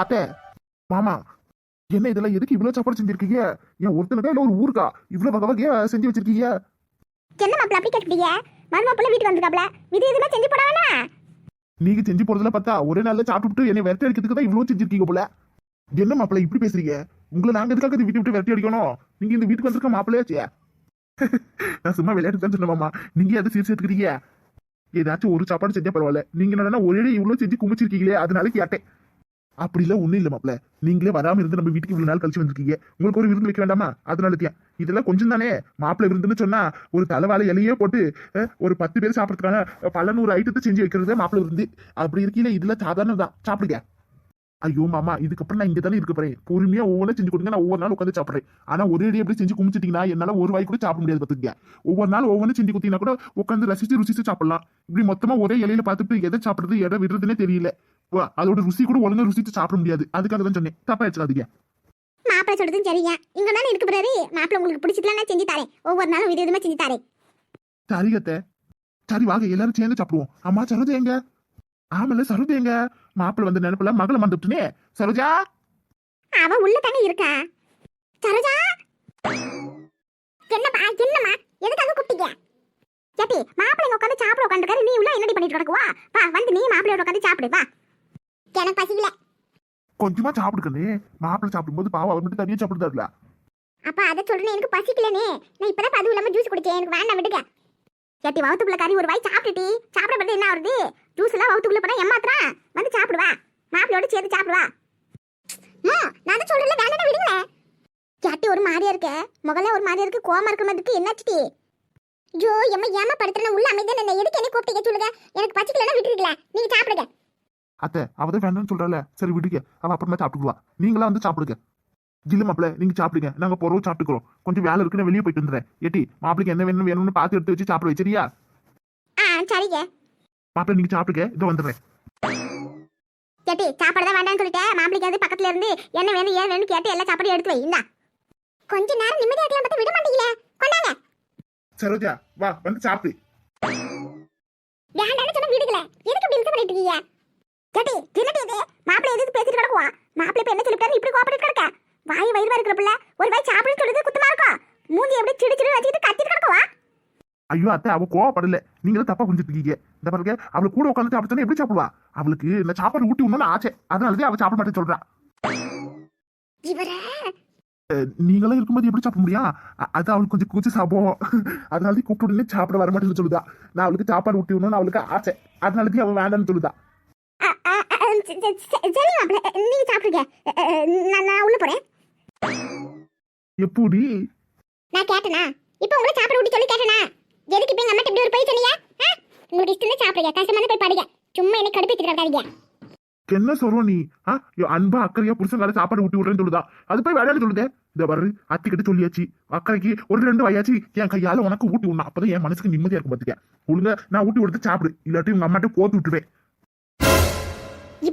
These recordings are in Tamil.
அத்தை மாமா என்ன இதெல்லாம் எதுக்கு இவ்வளவு சாப்பாடு செஞ்சிருக்கீங்க? ஏன் ஒருத்தனுக்கா இல்ல ஒரு ஊருக்கா? இவ்வளவு வகை வகையா செஞ்சு வச்சிருக்கீங்க? என்ன மாப்பிள்ள அப்படி கேட்டுட்டீங்க மருமாப்பிள்ள வீட்டுக்கு வந்திருக்காப்ல. இது எதுவுமே செஞ்சு போடாவனா நீங்க செஞ்சு போறதுல பார்த்தா ஒரே நாள்ல சாப்பிட்டு என்னை விரட்டி அடிக்கிறதுக்கு தான் இவ்வளவு செஞ்சிருக்கீங்க போல. என்ன மாப்பிள்ள இப்படி பேசுறீங்க? உங்களை நாங்க எதுக்காக வீட்டை விட்டு விரட்டி அடிக்கணும்? நீங்க இந்த வீட்டுக்கு வந்திருக்க மாப்பிள்ளையாச்சே நான் சும்மா விளையாட்டு தான் சொன்னேன் மாமா. நீங்க எதை சீர்ஸ் எடுத்துக்கிறீங்க ஏதாச்சும் ஒரு சாப்பாடு செஞ்சா பரவாயில்ல. நீங்க என்னன்னா ஒரே இவ்வளவு செஞ்சு குமிச்சிருக்கீங்களே அதனால கேட்டேன். அப்படிலாம் ஒண்ணும் இல்ல மாப்பிள்ள. நீங்களே வராம இருந்து நம்ம வீட்டுக்கு இவ்வளவு நாள் கழிச்சு வந்திருக்கீங்க. உங்களுக்கு ஒரு விருந்து வைக்க வேண்டாமா? அதனால தியா. இதெல்லாம் கொஞ்சம் தானே. மாப்பிள்ளை விருந்துன்னு சொன்னா ஒரு தலைவாழை இலையே போட்டு ஒரு பத்து பேர் சாப்பிட்றதுக்கான பல நூறு ஐட்டத்தை செஞ்சு வைக்கிறது மாப்பிள்ளை விருந்து. அப்படி இருக்கீங்க இதுல சாதாரண தான். சாப்பிடுங்க. ஐயோ மாமா இதுக்கப்புறம் நான் இங்கே தானே இருக்க போறேன். பொறுமையா ஒவ்வொன்றும் செஞ்சு கொடுங்க நான் ஒவ்வொரு நாள் உட்காந்து சாப்பிட்றேன். ஆனால் ஒரே அடி எப்படி செஞ்சு குமிச்சிட்டிங்கன்னா என்னால் ஒரு வாய் கூட சாப்பிட முடியாது பார்த்துக்கங்க ஒவ்வொரு நாள் ஒவ்வொன்றும் செஞ்சு கொடுத்தீங்கன்னா கூட உட்காந்து ரசிச்சு ருசிச்சு சாப்பிடலாம். இப்படி மொத்தமாக ஒரே இலையில பார்த்துட்டு எதை சாப்பிடுறது எதை விடுறதுன்னே தெரியல. அதோட ருசி கூட ஒழுங்கா ருசிச்சு சாப்பிட முடியாது. அதுக்காக தான் சொன்னேன். தப்பா வச்சுக்காதீங்க மாப்பிள்ள சொல்றதும் சரியா இங்க தானே இருக்கு போறாரு மாப்பிள்ள உங்களுக்கு பிடிச்சதுலாம் நான் செஞ்சு தரேன். ஒவ்வொரு நாளும் வித விதமா செஞ்சு தரேன். சரிகத்த சரி வாங்க. எல்லாரும் சேர்ந்து சாப்பிடுவோம். அம்மா சரோஜா எங்க? ஆமல சரோஜா எங்க? மாப்பிள்ள வந்த நினைப்புல மகளை வந்துட்டுனே சரோஜா? அவ உள்ள தானே இருக்கா? சரோஜா? என்னப்பா? என்னம்மா? எதுக்காக கூப்பிட்டீங்க? கேட்டி மாப்பிள்ளை உட்காந்து சாப்பிட உட்காந்துருக்காரு நீ உள்ள என்னடி பண்ணிட்டு கிடக்குவா வா வந்து நீ மாப்பிள்ளையோட உட்காந்து சாப்பிடு. வா. எனக்கு பசிக்கல. கொஞ்சமா சாப்பிடுக்கண்ணே. மாப்பிள்ள சாப்பிடும்போது பாவம் அவர் மட்டும் தனியா சாப்பிடுதாருல அப்பா அதை சொல்றேன் எனக்கு பசிக்கலனே நான் இப்பதான் அதுவும் இல்லாம ஜூஸ் குடிச்சேன். எனக்கு வேண்டாம் விடுங்க கேட்டி வவுத்துக்குள்ள கறி ஒரு வாய் சாப்பிட்டுட்டி. சாப்பிட பார்த்து என்ன வருது ஜூஸ் எல்லாம் வவுத்துக்குள்ள போனா ஏமாத்துறா? வந்து சாப்பிடுவா. மாப்பிளையோட சேர்த்து சாப்பிடுவா. நான் தான் சொல்றேன்ல வேண்டாம் விடுங்க கேட்டி ஒரு மாதிரியா இருக்க. முகல ஒரு மாதிரியா இருக்கு. கோமா இருக்க மாதிரி இருக்கு. என்னாச்சுடி ஐயோ எம்மா ஏமா படுத்துறேன் உள்ள அமைதியா என்ன எதுக்கு என்ன கூப்பிட்டீங்க சொல்லுங்க. எனக்கு பசிக்கலன்னா விட்டுருக்கல. நீங்க சாப்பிடுங்க. அத்தை அவதான் வேண்டாம்னு சொல்றல சரி விடுங்க. அவ அப்புறமா சாப்பிட்டுக்குவா நீங்களா வந்து சாப்பிடுங்க. இல்ல மாப்பிள்ள நீங்க சாப்பிடுங்க. நாங்க பொறவு சாப்பிட்டுக்கிறோம். கொஞ்சம் வேலை இருக்கு நான் வெளியே போயிட்டு வந்துடுறேன். ஏட்டி மாப்பிளைக்கு என்ன வேணும் வேணும்னு பார்த்து எடுத்து வச்சு சாப்பிட சரியா ஆ சரிங்க. மாப்பிள்ள நீங்க சாப்பிடுங்க. இதோ வந்துடுறேன். கேட்டி சாப்பாடு தான் வேண்டாம்னு சொல்லிட்டேன். மாப்பிளைக்கு வந்து பக்கத்துல இருந்து என்ன வேணும் ஏன் வேணும் கேட்டு எல்லா சாப்பாடும் எடுத்து வை. இந்தா. கொஞ்ச நேரம் நிம்மதியா இருக்கலாம் பார்த்தா விட மாட்டீங்களே? கொண்டாங்க. சரோஜா வா வந்து சாப்பிடு. வேண்டாம்னு சொன்ன விடுங்களே. எதுக்கு இப்படி பண்ணிட்டு இருக்கீங்க? கேட்டி என்னடி இது? மாப்பிள்ளை எதுக்கு பேசிட்டு கிடக்குவா? மாப்பிள்ளை இப்ப என்ன சொல்லிட்டாரு இப்படி கோபப்பட்டு கிடக்க. வாய் வயிறு இருக்கிற பிள்ளை. ஒரு வாய் சாப்பிடுன்னு சொல்லுது குத்தமா இருக்கும் மூஞ்சி எப்படி சிடு சிடு வச்சுக்கிட்டு கத்திட்டு கிடக்குவா? ஐயோ அத்தை அவ கோவப்படல. நீங்களும் தப்பா புரிஞ்சுட்டு இருக்கீங்க. இந்த பாருங்க அவளுக்கு கூட உட்காந்து சாப்பிட்டு எப்படி சாப்பிடுவா? அவளுக்கு இந்த சாப்பாடு ஊட்டி விடணும்னு ஆசை. அதனாலதான் அவ சாப்பிட மாட்டேன்னு சொல்றா. நீங்களும் இருக்கும்போது எப்படி சாப்பிட முடியும்? அ- அது அவளுக்கு கொஞ்சம் கூச்சி சாப்பிடுவோம் அதனால கூப்பிட்டு சாப்பிட வர மாட்டேன்னு சொல்லுதா. நான் அவளுக்கு சாப்பாடு ஊட்டி விடணும்னு அவளுக்கு ஆசை. அதனாலதான் அவன் வேண்டாம்னு சொல்லுதா. சரி மாப்பிள்ளை நீங்க சாப்பிடுங்க. நான் உள்ள போறேன். எப்படி? நான் கேட்டனா? இப்போ உங்களை சாப்பிட விட்டு சொல்லி கேட்டனா? எதுக்கு இப்போ எங்க அம்மா இப்படி ஒரு போய் சொன்னீங்க? உங்களுக்கு இஷ்டம் சாப்பிடுங்க. கஷ்டமான போய் பாடுங்க. சும்மா என்ன கடுப்பேற்றிட்டு இருக்காதீங்க என்ன சொல்றோம் நீ? ஆ? அன்பா அக்கறையா புருஷங்கால சாப்பாடு ஊட்டி விடுறேன்னு சொல்லுதா? அது போய் வேலையாடு சொல்லுதே. இந்த வர்று அத்தி கிட்ட சொல்லியாச்சு. அக்கறைக்கு ஒரு ரெண்டு வயாச்சு. என் கையால உனக்கு ஊட்டி விடணும். அப்பதான் என் மனசுக்கு நிம்மதியா இருக்கும் பாத்துக்க. ஒழுங்கா நான் ஊட்டி கொடுத்து சாப்பிடு. இல்லாட்டி உங்க அம்மாட்ட போட்டு விட்டுருவேன்.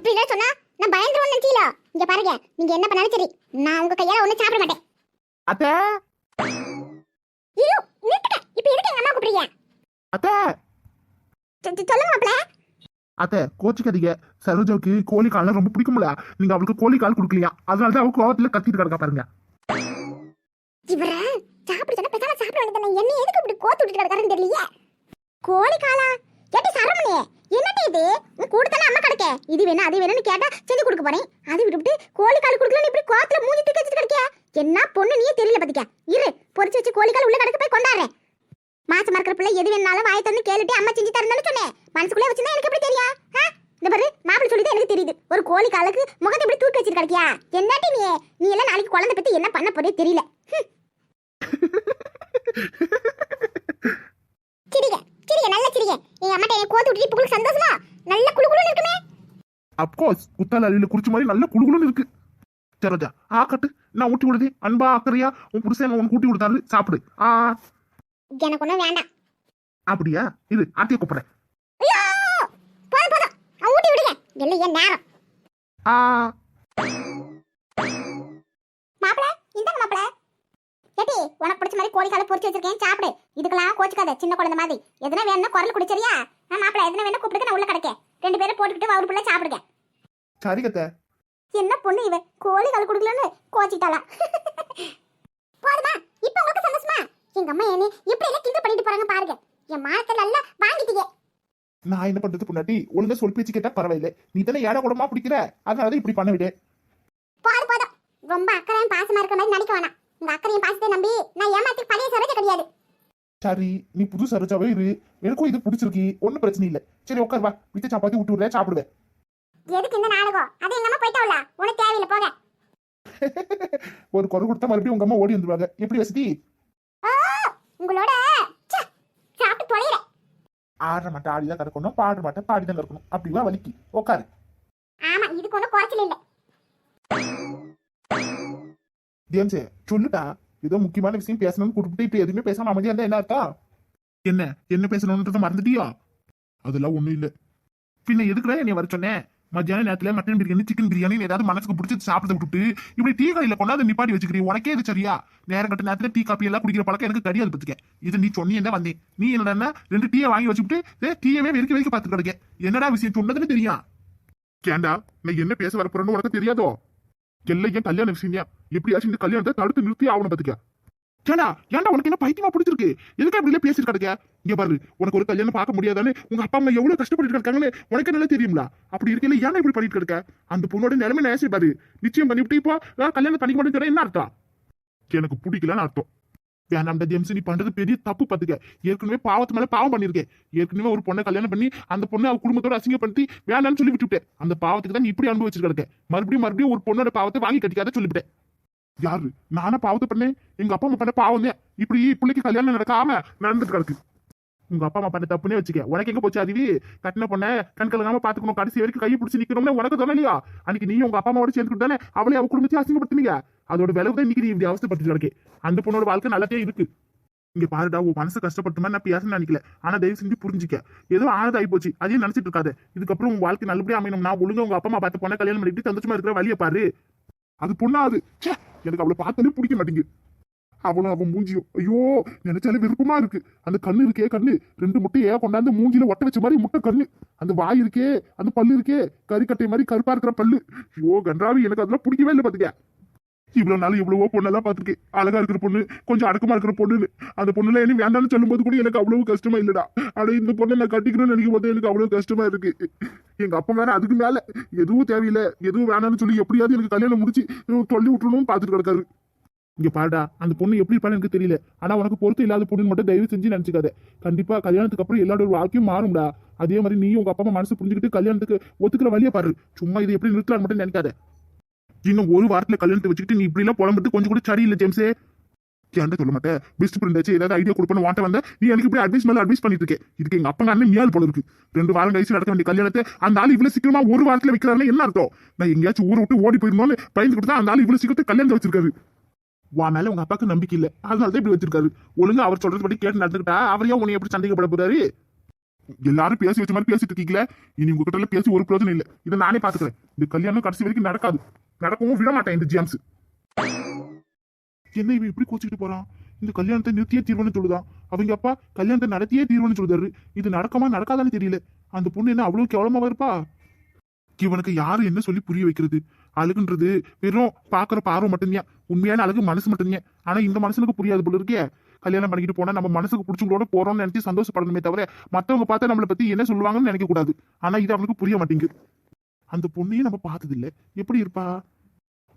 இப்படிலாம் சொன்னா நான் பயந்துருவோம் நினைச்சீங்களா இங்க பாருங்க நீங்க என்ன பண்ணாலும் சரி நான் உங்க கையால ஒண்ணும் சாப்பிட மாட்டேன். அத்தை! ஐயோ நிறுத்துங்க. இப்போ எதுக்கு எங்க அம்மா கூப்பிடுறீங்க? அத்தை! சொல்லுங்க மாப்பிள்ள அத்தை கோச்சிக்காதீங்க. சரோஜாவுக்கு கோழி கால்லாம் ரொம்ப பிடிக்கும்ல. நீங்க அவளுக்கு கோழி கால் கொடுக்கலையா? அதனாலதான் அவ கோவத்துல கத்திட்டு கிடக்கா பாருங்க. இவர சாப்பிட சொன்னா பேசாம சாப்பிட வேண்டியதானே என்ன எதுக்கு இப்படி கோத்து விட்டுட்டு கிடக்காருன்னு தெரியலையே? கோழி காலா? கேட்டி சரமணி என்னடி இது? உன் கூடுதலா அம்மா கிடக்க? இது வேணும் அது வேணும்னு கேட்டா செஞ்சு கொடுக்க போறேன். அது விட்டுவிட்டு கோழி கால் கொடுக்கலன்னு இப்படி கோத்துல மூஞ்சி தூக்கி வச்சுட்டு கிடக்கியா என்ன பொண்ணு நீயே தெரியல பத்திக்க. இரு பொரிச்சு வச்சு கோழி கால் உள்ள கிடக்க போய் கொண்டாடுறேன். மாசமா இருக்கிற பிள்ளை எது வேணாலும் வாய தந்து கேளுட்டு அம்மா செஞ்சு தரணும்னு சொன்னேன். மனசுக்குள்ளே வச்சிருந்தா எனக்கு எப்படி தெரியா இந்த பாரு மாப்பிள்ளை சொல்லி எனக்கு தெரியுது. ஒரு கோழி காலுக்கு முகத்தை இப்படி தூக்கி வச்சிட்டு கிடக்கியா? என்னாட்டி நீ? நீ எல்லாம் நாளைக்கு குழந்தை பத்தி என்ன பண்ண போறே தெரியல ஹம். சிரிங்க சிரிங்க நல்ல சிரிங்க என்னை கோத்து விட்டுட்டு இப்போ உங்களுக்கு சந்தோஷமா? நல்ல குளு குளுன்னு இருக்குமே அப்கோர்ஸ் குத்தால அழியில குடிச்ச மாதிரி நல்ல குழுகுலுன்னு இருக்கு. சரோஜா ஆ கட்டு. நான் ஊட்டி விடுதே. அன்பா அக்கறையா உன் புருஷன் உனக்கு ஊட்டி கொடுத்தாரு. சாப்பிடு. ஆ. எனக்கு ஒன்றும் வேண்டாம். அப்படியா? இது ஆட்டிய கூப்பிடுறேன். ஐயோ! போதும் போதும். ஊட்டி விடுங்க. இல்லை என் நேரம். ஆ. உனக்கு பிடிச்ச மாதிரி கோழி காலை பொரிச்சு வச்சிருக்கேன் சாப்பிடு. இதுக்கெல்லாம் கோச்சுக்காத சின்ன குழந்தை மாதிரி. எதுனா வேணும்னா குரல் குடிச்சரியா? நான் மாப்பிள எதுனா வேணும் கூப்பிட்டு நான் உள்ள கிடக்கேன். ரெண்டு பேரும் போட்டுக்கிட்டு அவர் பிள்ளை சாப்பிடுங்க. சரி கத்த. என்ன பொண்ணு இவ? கோழி கால் கொடுக்கலன்னு கோச்சிட்டாளா போதுமா இப்ப உங்களுக்கு சந்தோஷமா? எங்க அம்மா என்ன எப்படி எல்லாம் கிண்டல் பண்ணிட்டு போறாங்க பாருங்க. என் மானத்தை நல்லா வாங்கிட்டீங்க. நான் என்ன பண்றது பொண்டாட்டி? ஒழுங்கா சொல் பேச்சு கேட்டா பரவாயில்ல. நீ தானே ஏடா கூடமா பிடிக்கிற? அதனாலதான் இப்படி பண்ண விடு போதும் போதும். ரொம்ப அக்கறையும் பாசமா இருக்க மாதிரி நினைக்க வேணாம். உங்க அக்கறையும் பாசத்தை நம்பி நான் ஏமாத்தி பழைய சரோஜ கிடையாது. சரி நீ புது சரோஜாவே இரு. எனக்கும் இது பிடிச்சிருக்கு. ஒன்றும் பிரச்சனை இல்லை. சரி உட்கார் வா. வித்த சாப்பாத்தி விட்டு விடுறேன் சாப்பிடுவேன் எதுக்கு இந்த நாடகம்? அது எங்க அம்மா போயிட்டாவுல உனக்கு தேவையில்லை போக ஒரு குறை கொடுத்தா மறுபடியும் உங்க அம்மா ஓடி வந்துருவாங்க. எப்படி வசதி? உங்களோட சாப்பிட்டு தொலைகிறேன் ஆடுற மாட்டேன் ஆடிதான் கறக்கணும் பாடுற மாட்டேன் பாடிதான் கறக்கணும். அப்படிவா வலிக்கு? உட்காரு. ஆமா இதுக்கு ஒன்றும் குறைச்சல் இல்லை. ஜேம்ஸ் சொல்லுட்டா ஏதோ முக்கியமான விஷயம் பேசணும்னு கூப்பிட்டு இப்ப எதுவுமே பேசாம அமைதியா இருந்தா என்ன அர்த்தம்? என்ன? என்ன பேசணும்ன்றத மறந்துட்டியா? அதெல்லாம் ஒண்ணும் இல்ல. பின்ன எதுக்குடா என்னை வர சொன்னேன் மத்தியான நேரத்துல மட்டன் பிரியாணி சிக்கன் பிரியாணி ஏதாவது மனசுக்கு பிடிச்சி சாப்பிட்டு விட்டுட்டு இப்படி டீ கடையில கொண்டாந்து நிப்பாட்டி வச்சுக்கிறீ உனக்கே இது சரியா? நேரம் கட்ட நேரத்துல டீ காப்பி எல்லாம் குடிக்கிற பழக்கம் எனக்கு கிடையாது பத்துக்க இது நீ சொன்னீங்க வந்தேன். நீ என்னடா ரெண்டு டீயை வாங்கி வச்சுக்கிட்டு டீயவே வெறுக்க வெறிக்க பார்த்துட்டு கிடக்க என்னடா விஷயம் சொன்னதுன்னு தெரியும் கேண்டா நான் என்ன பேச வரப்போறேன்னு உனக்கு தெரியாதோ? எல்லாம் ஏன் கல்யாண விஷயம் எப்படியாச்சும் இந்த கல்யாணத்தை தடுத்து நிறுத்தி ஆகணும் பாத்துக்க. ஏண்டா ஏன்டா உனக்கு என்ன பைத்தியமா பிடிச்சிருக்கு? எதுக்கு இப்படி எல்லாம் பேசிட்டு கிடக்க? இங்க பாரு உனக்கு ஒரு கல்யாணம் பார்க்க முடியாதானே? உங்க அப்பா அம்மா எவ்வளவு கஷ்டப்பட்டு இருக்காங்கன்னு உனக்கு நல்லா தெரியுங்களா அப்படி இருக்கையில ஏன் இப்படி பண்ணிட்டு இருக்க அந்த பொண்ணோட நிலைமை நேசிப்பாரு நிச்சயம் பண்ணிவிட்டு இப்போ கல்யாணம் பண்ணிக்க மாட்டேன்னு என்ன அர்த்தம்? எனக்கு பிடிக்கலன்னு அர்த்தம். வேணாம்டா ஜேம்ஸ் நீ பண்றது பெரிய தப்பு பாத்துக்க ஏற்கனவே பாவத்து மேல பாவம் பண்ணிருக்கேன். ஏற்கனவே ஒரு பொண்ணை கல்யாணம் பண்ணி அந்த பொண்ணை அவ குடும்பத்தோட அசிங்கப்படுத்தி வேணாம்னு சொல்லி விட்டுவிட்டேன். அந்த பாவத்துக்கு தான் நீ இப்படி அனுபவிச்சிருக்க மறுபடியும் மறுபடியும் ஒரு பொண்ணோட பாவத்தை வாங்கி கட்டிக்காத சொல்லிவிட்டேன். யாரு? நானா பாவத்தை பண்ணேன். எங்க அப்பா அம்மா பண்ண பாவம் தான். இப்படி பிள்ளைக்கு கல்யாணம் நடக்காம நடந்துட்டு கிடக்கு. உங்க அப்பா அம்மா பண்ண தப்புனே வச்சுக்க. உனக்கு எங்க போச்சு அறிவி கட்டின பொண்ண கண் பாத்துக்கணும் கடைசி வரைக்கும் கையை பிடிச்சி நிக்கணும்னு உனக்கு தோணலையா? அன்னைக்கு நீ உங்க அப்பா அம்மாவோட சேர்ந்துட்டு தானே அவளே அவ குடும்பத்தையும் அசிங்கப்படுத்தினீங்க? அதோட விளைவு தான் இன்னைக்கு நீ இப்படி அவஸ்தைப்பட்டு கிடக்கு. அந்த பொண்ணோட வாழ்க்கை நல்லதே இருக்கு. இங்க பாருடா உன் மனசு கஷ்டப்பட்டுமா நான் பேசணும்னு நினைக்கல. ஆனா தயவு செஞ்சு புரிஞ்சுக்க. ஏதோ ஆனது ஆகி போச்சு. அதையும் நினைச்சிட்டு இருக்காது. இதுக்கப்புறம் உன் வாழ்க்கை நல்லபடியா அமையணும். நான் ஒழுங்கா உங்க அப்பா அம்மா பார்த்து பொண்ணை கல்யாணம் பண்ணிட்டு சந்தோஷமா இருக்கிற வழியை பாரு. அது பொண்ணாது. ச்சே, எனக்கு அவளை பார்த்தாலே பிடிக்க மாட்டேங்குது. அவளும் அவன் மூஞ்சியும். ஐயோ நினைச்சாலே விருப்பமா இருக்கு. அந்த கண்ணு இருக்கே கண்ணு. ரெண்டு முட்டையை கொண்டாந்து மூஞ்சில ஒட்ட வச்ச மாதிரி முட்டை கண்ணு. அந்த வாய் இருக்கே அந்த பல்லு இருக்கே கறிக்கட்டை மாதிரி கருப்பா இருக்கிற பல்லு. ஐயோ கன்றாவி எனக்கு அதெல்லாம் பிடிக்கவே இல்லை பாத்துக்க. இவ்வளவு நாள் இவ்வளவோ பொண்ணெல்லாம் பார்த்துருக்கேன். அழகா இருக்கிற பொண்ணு கொஞ்சம் அடக்கமா இருக்கிற பொண்ணுன்னு. அந்த பொண்ணுல என்ன வேண்டாம்னு சொல்லும்போது கூட எனக்கு அவ்வளவு கஷ்டமா இல்லடா. ஆனா இந்த பொண்ணை நான் கட்டிக்கணும்னு நினைக்கும் போது எனக்கு அவ்வளவு கஷ்டமா இருக்கு. எங்க அப்பா வேற அதுக்கு மேல எதுவும் தேவையில்லை எதுவும் வேணாம்னு சொல்லி எப்படியாவது எனக்கு கல்யாணம் முடிச்சு இவன் சொல்லி பார்த்துட்டு கிடக்காரு. இங்க பாடா அந்த பொண்ணு எப்படி இருப்பான்னு எனக்கு தெரியல. ஆனா உனக்கு பொறுத்து இல்லாத பொண்ணு மட்டும் தயவு செஞ்சு நினைச்சுக்காத. கண்டிப்பா கல்யாணத்துக்கு அப்புறம் எல்லாரோட வாழ்க்கையும் மாறும்டா. அதே மாதிரி நீ உங்க அப்பா அம்மா மனசு புரிஞ்சுக்கிட்டு கல்யாணத்துக்கு ஒத்துக்கிற வழியை பாரு. சும்மா இது எப்படி நிறுத்தலான்னு மட்டும் நினைக்காத. இன்னும் ஒரு வாரத்துல கல்யாணத்தை வச்சுக்கிட்டு நீ இப்படி எல்லாம் புலம்பிட்டு கொஞ்சம் கூட சரியில்லை ஜேம்ஸே. ஏன்டா சொல்ல மாட்டேன் பெஸ்ட் ஃப்ரெண்ட் ஆச்சு ஏதாவது ஐடியா கொடுப்பேன்னு வாட்ட வந்த நீ எனக்கு இப்படி அட்வைஸ் மேல அட்வைஸ் பண்ணிட்டு இருக்கேன் இதுக்கு எங்க அப்பா அண்ணன் மியால் போல இருக்கு. ரெண்டு வாரம் கழிச்சு நடக்க வேண்டிய கல்யாணத்தை அந்த ஆள் இவ்வளவு சீக்கிரமா ஒரு வாரத்துல வைக்கிறாருன்னு என்ன அர்த்தம்? நான் எங்கேயாச்சும் ஊரை விட்டு ஓடி போயிருந்தோம்னு பயந்து கொடுத்தா அந்த ஆள் இவ்வளவு சீக்கிரத்தை கல்யாணத்தை வச்சிருக்காரு. வா மேல உங்க அப்பாக்கு நம்பிக்கை இல்லை. அதனால தான் இப்படி வச்சிருக்காரு. ஒழுங்கா அவர் சொல்றதுபடி கேட்டு நடந்துக்கிட்டா அவரையும் உன்னை எப்படி சந்தேகப்பட போறாரு? எல்லாரும் பேசி வச்ச மாதிரி பேசிட்டு இருக்கீங்களே? இனி உங்ககிட்ட பேசி ஒரு பிரயோஜனம் இல்லை. இதை நானே பாத்துக்கிறேன். இந்த கல்யாணம் கடைசி வரைக்கும் நடக்காது. நடக்கவும் விட மாட்டேன் இந்த ஜேம்ஸ். என்ன இவன் இப்படி கோச்சிக்கிட்டு போறான்? இந்த கல்யாணத்தை நிறுத்தியே தீர்வுன்னு சொல்லுதான் அவங்க அப்பா கல்யாணத்தை நடத்தியே தீர்வுன்னு சொல்லுதாரு இது நடக்கமா நடக்காதான்னு தெரியல. அந்த பொண்ணு என்ன அவ்வளவு கேவலமாவா இருப்பா? இவனுக்கு யாரு என்ன சொல்லி புரிய வைக்கிறது? அழகுன்றது வெறும் பாக்குற பார்வை மட்டும்தான். உண்மையான அழகு மனசு மட்டும்தான். ஆனா இந்த மனுஷனுக்கு புரியாது போல இருக்கே. கல்யாணம் பண்ணிக்கிட்டு போனா நம்ம மனசுக்கு பிடிச்சவங்களோட போறோம்னு நினைச்சு சந்தோஷப்படணுமே தவிர மத்தவங்க பார்த்தா நம்மளை பத்தி என்ன சொல்லுவாங்கன்னு நினைக்க கூடாது ஆனா இது அவனுக்கு புரிய மாட்டேங்குது. அந்த பொண்ணையும் நம்ம பார்த்ததில்ல. எப்படி இருப்பா?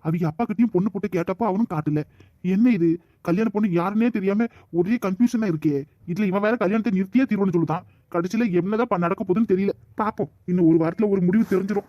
அவங்க அப்பா கிட்டயும் பொண்ணு போட்டு கேட்டப்போ அவனும் காட்டல. என்ன இது? கல்யாண பொண்ணு யாருன்னே தெரியாம ஒரே கன்ஃபியூஷனா இருக்கே. இதுல இவன் வேற கல்யாணத்தை நிறுத்தியே தீர்வுன்னு சொல்லுதான் கடைசியில என்னதான் நடக்க போகுதுன்னு தெரியல. பாப்போம். இன்னும் ஒரு வாரத்துல ஒரு முடிவு தெரிஞ்சிடும்